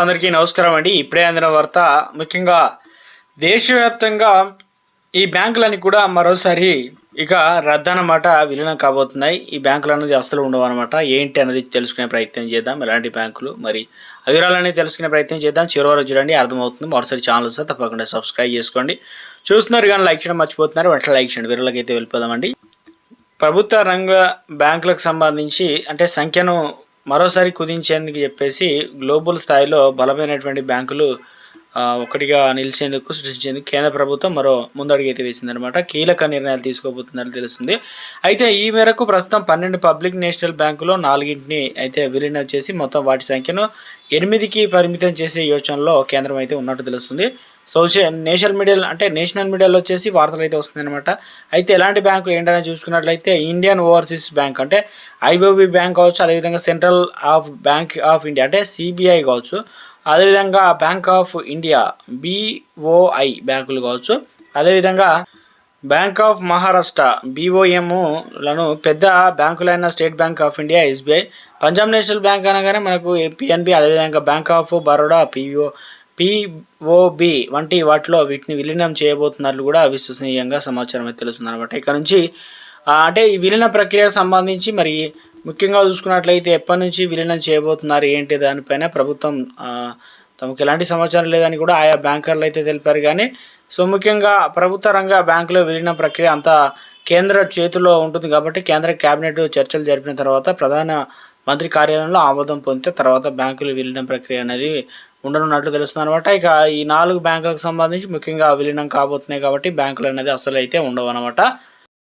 అందరికీ నమస్కారం అండి. ఇప్పుడే అందిన వార్త ముఖ్యంగా దేశవ్యాప్తంగా ఈ బ్యాంకులన్నీ కూడా మరోసారి ఇక రద్దనమాట విలీనం కాబోతున్నాయి. ఈ బ్యాంకులు అనేది అస్సలు ఉండవు అనమాట ఏంటి అనేది తెలుసుకునే ప్రయత్నం చేద్దాం. ఎలాంటి బ్యాంకులు? మరి ఆ వివరాలన్నీ తెలుసుకునే ప్రయత్నం చేద్దాం. చివరి వరకు చూడండి. అర్థమవుతుంది. మరోసారి ఛానల్ తప్పకుండా సబ్స్క్రైబ్ చేసుకోండి. చూస్తున్నారు కానీ లైక్ చేయడం మర్చిపోతున్నారు. వెంటనే లైక్ చేయండి. వివరాలకి అయితే వెళ్ళిపోదామండి. ప్రభుత్వ రంగ బ్యాంకులకు సంబంధించి అంటే సంఖ్యను మరోసారి కుదించేందుకు చెప్పేసి గ్లోబల్ స్థాయిలో బలమైనటువంటి బ్యాంకులు ఒకటిగా నిలిచేందుకు సృష్టించేందుకు కేంద్ర ప్రభుత్వం మరో ముందడుగైతే వేసిందనమాట కీలక నిర్ణయాలు తీసుకోబోతుందని తెలుస్తుంది. అయితే ఈ మేరకు ప్రస్తుతం పన్నెండు పబ్లిక్ నేషనల్ బ్యాంకులో నాలుగింటిని అయితే విలీనం చేసి మొత్తం వాటి సంఖ్యను ఎనిమిదికి పరిమితం చేసే యోచనలో కేంద్రం అయితే ఉన్నట్టు తెలుస్తుంది. సోషల్ నేషనల్ మీడియాలో అంటే నేషనల్ మీడియాలో వచ్చేసి వార్తలు అయితే వస్తుందన్నమాట అయితే ఎలాంటి బ్యాంకులు ఏంటనే చూసుకున్నట్లయితే ఇండియన్ ఓవర్సీస్ బ్యాంక్ అంటే ఐఓబి బ్యాంక్ కావచ్చు అదేవిధంగా central of bank of India అంటే సిబిఐ కావచ్చు అదేవిధంగా బ్యాంక్ ఆఫ్ ఇండియా బిఓఐ బ్యాంకులు కావచ్చు అదేవిధంగా బ్యాంక్ ఆఫ్ మహారాష్ట్ర బీఓఎంలను పెద్ద బ్యాంకులైన state bank of India S B I Punjab national bank అనగానే మనకు పిఎన్బి అదేవిధంగా bank of Baroda P O P O B వంటి వాటిలో వీటిని విలీనం చేయబోతున్నట్లు కూడా విశ్వసనీయంగా సమాచారం అయితే తెలుస్తుందన్నమాట. ఇక్కడ నుంచి అంటే ఈ విలీన ప్రక్రియకు సంబంధించి మరి ముఖ్యంగా చూసుకున్నట్లయితే ఎప్పటి నుంచి విలీనం చేయబోతున్నారు ఏంటి దానిపైన ప్రభుత్వం తమకు ఎలాంటి సమాచారం లేదని కూడా ఆయా బ్యాంకర్లు అయితే తెలిపారు. కానీ సో ముఖ్యంగా ప్రభుత్వ రంగ బ్యాంకులో విలీన ప్రక్రియ అంతా కేంద్ర చేతిలో ఉంటుంది కాబట్టి కేంద్ర కేబినెట్ చర్చలు జరిపిన తర్వాత ప్రధాన మంత్రి కార్యాలయంలో ఆమోదం పొందితే తర్వాత బ్యాంకులు విలీనం ప్రక్రియ అనేది ఉండనున్నట్లు తెలుస్తుంది అనమాట ఇక ఈ నాలుగు బ్యాంకులకు సంబంధించి ముఖ్యంగా విలీనం కాబోతున్నాయి కాబట్టి బ్యాంకులు అనేది అసలు అయితే ఉండవు అనమాట